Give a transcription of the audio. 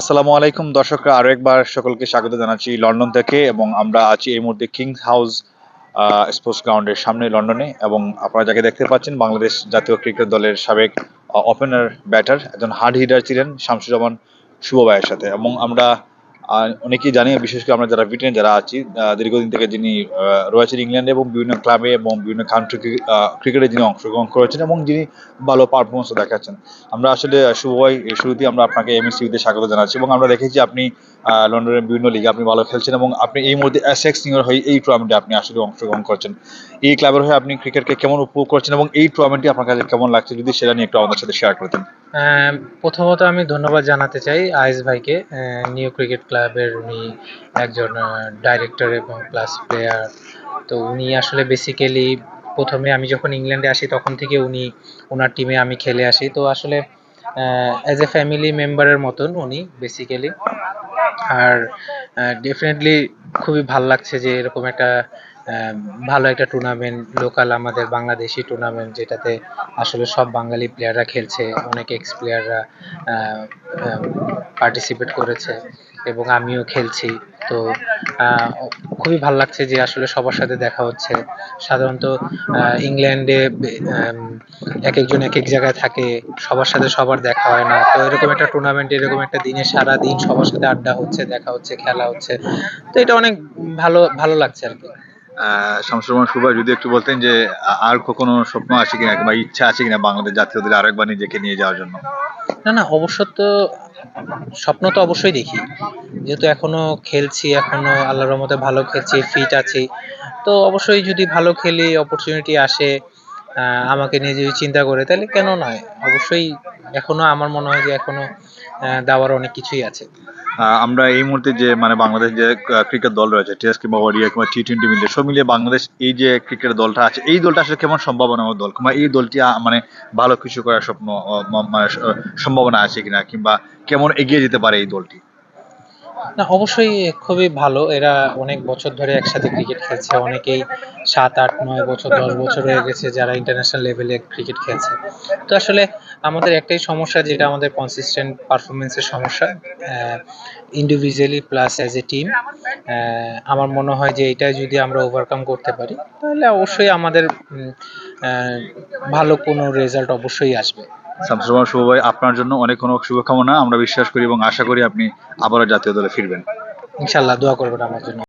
আসসালামু আলাইকুম দর্শকরা, আরও একবার সকলকে স্বাগত জানাচ্ছি লন্ডন থেকে এবং আমরা আছি এই মুহূর্তে কিংস হাউস স্পোর্টস গ্রাউন্ডের সামনে লন্ডনে এবং আপনারা যাকে দেখতে পাচ্ছেন বাংলাদেশ জাতীয় ক্রিকেট দলের সাবেক ওপেনার ব্যাটার একজন হার্ড হিটার ছিলেন শামসুজ্জামান শুভ ভাইয়ের সাথে এবং আমরা আহ, অনেকেই জানি বিশেষ করে আমরা যারা ব্রিটেনে যারা আছি দীর্ঘদিন থেকে যিনি রয়েছেন ইংল্যান্ডে এবং বিভিন্ন ক্লাবে এবং বিভিন্ন কান্ট্রি ক্রিকেটে যিনি অংশগ্রহণ করেছেন এবং যিনি ভালো পারফরমেন্স দেখাচ্ছেন। আমরা আসলে আহ, শুভ এই শুরুতেই আমরা আপনাকে এমএসসিতে স্বাগত জানাচ্ছি এবং আমরা দেখেছি আপনি লন্ডনের বিভিন্ন লিগে আপনি ভালো খেলছেন এবং আপনি এই মুহূর্তে এসএক্স নিউর হয়ে এই টুর্নামেন্টে আপনি আসলে অংশগ্রহণ করছেন। এই ক্লাবের হয়ে আপনি ক্রিকেটকে কেমন উপভোগ করছেন এবং এই টুর্নামেন্টটি আপনার কাছে কেমন লাগছে যদি সেটা নিয়ে একটু আমাদের সাথে শেয়ার করতেন প্রথমত আমি ধন্যবাদ জানাতে চাই আইস ভাইকে। নিউ ক্রিকেট ক্লাবের উনি একজন ডাইরেক্টর এবং প্লাস প্লেয়ার তো উনি আসলে বেসিক্যালি প্রথমে আমি যখন ইংল্যান্ডে আসি তখন থেকে উনি ওনার টিমে আমি খেলে আসি। তো আসলে অ্যাজ এ ফ্যামিলি মেম্বারের মতন উনি বেসিক্যালি আর ডেফিনেটলি খুবই ভালো লাগছে যে এরকম একটা ভালো একটা টুর্নামেন্ট লোকাল আমাদের বাংলাদেশি টুর্নামেন্ট যেটাতে আসলে সব বাঙালি প্লেয়াররা খেলছে, অনেক এক্স প্লেয়াররা পার্টিসিপেট করেছে এবং আমিও খেলছি। তো খুবই ভালো লাগছে যে আসলে সবার সাথে দেখা হচ্ছে। সাধারণত ইংল্যান্ডে এক একজন এক এক জায়গায় থাকে, সবার সাথে সবার দেখা হয় না। তো এরকম একটা টুর্নামেন্ট এরকম একটা দিনে সারা দিন সবার সাথে আড্ডা হচ্ছে, দেখা হচ্ছে, খেলা হচ্ছে। তো এটা অনেক ভালো ভালো লাগছে আর কি। শামসুর শুভ যদি একটু বলতেন যে আর কোনো স্বপ্ন আছে কিনা ইচ্ছা আছে কিনা বাংলাদেশ জাতীয় দলে আরেকবার নিজেকে নিয়ে যাওয়ার জন্য? না না, অবশ্য তো স্বপ্ন তো অবশ্যই দেখি। যেহেতু এখনও খেলছি, এখনও আল্লাহর রহমতে ভালো খেলছি ফিট আছি। তো অবশ্যই যদি ভালো খেলি অপরচুনিটি আসে আমাকে নিয়ে যদি চিন্তা করে, তাহলে কেন নয়? অবশ্যই এখনও আমার মনে হয় যে এখনও দেওয়ার অনেক কিছুই আছে। আমরা এই মুহূর্তে যে মানে বাংলাদেশ যে ক্রিকেট দল রয়েছে, টেস্ট কিংবা ওডিআই কিংবা টি টোয়েন্টি মিলিয়ে সব মিলিয়ে বাংলাদেশ এই যে ক্রিকেট দলটা আছে, এই দলটা আসলে কেমন সম্ভাবনা দল? কিংবা এই দলটি মানে ভালো কিছু করার স্বপ্ন মানে সম্ভাবনা আছে কিনা, কিংবা কেমন এগিয়ে যেতে পারে এই দলটি? না, অবশ্যই খুবই ভালো। এরা অনেক বছর ধরে একসাথে ক্রিকেট খেলছে। অনেকেই সাত, আট, নয় বছর, দশ বছর হয়ে গেছে যারা ইন্টারন্যাশনাল লেভেলে ক্রিকেট খেলছে। তো আসলে আমাদের একটাই সমস্যা যেটা আমাদের কনসিস্টেন্ট পারফরমেন্সের সমস্যা individually plus as a team আমার মনে হয় যে এটা যদি আমরা ওভারকাম করতে পারি, তাহলে অবশ্যই আমাদের ভালো কোনো রেজাল্ট অবশ্যই আসবে। শামসুর শুভ ভাই, আপনার জন্য অনেক অনেক শুভকামনা। আমরা বিশ্বাস করি এবং আশা করি আপনি আবারও জাতীয় দলে ফিরবেন। ইনশাল্লাহ দোয়া করবেন আমার জন্য।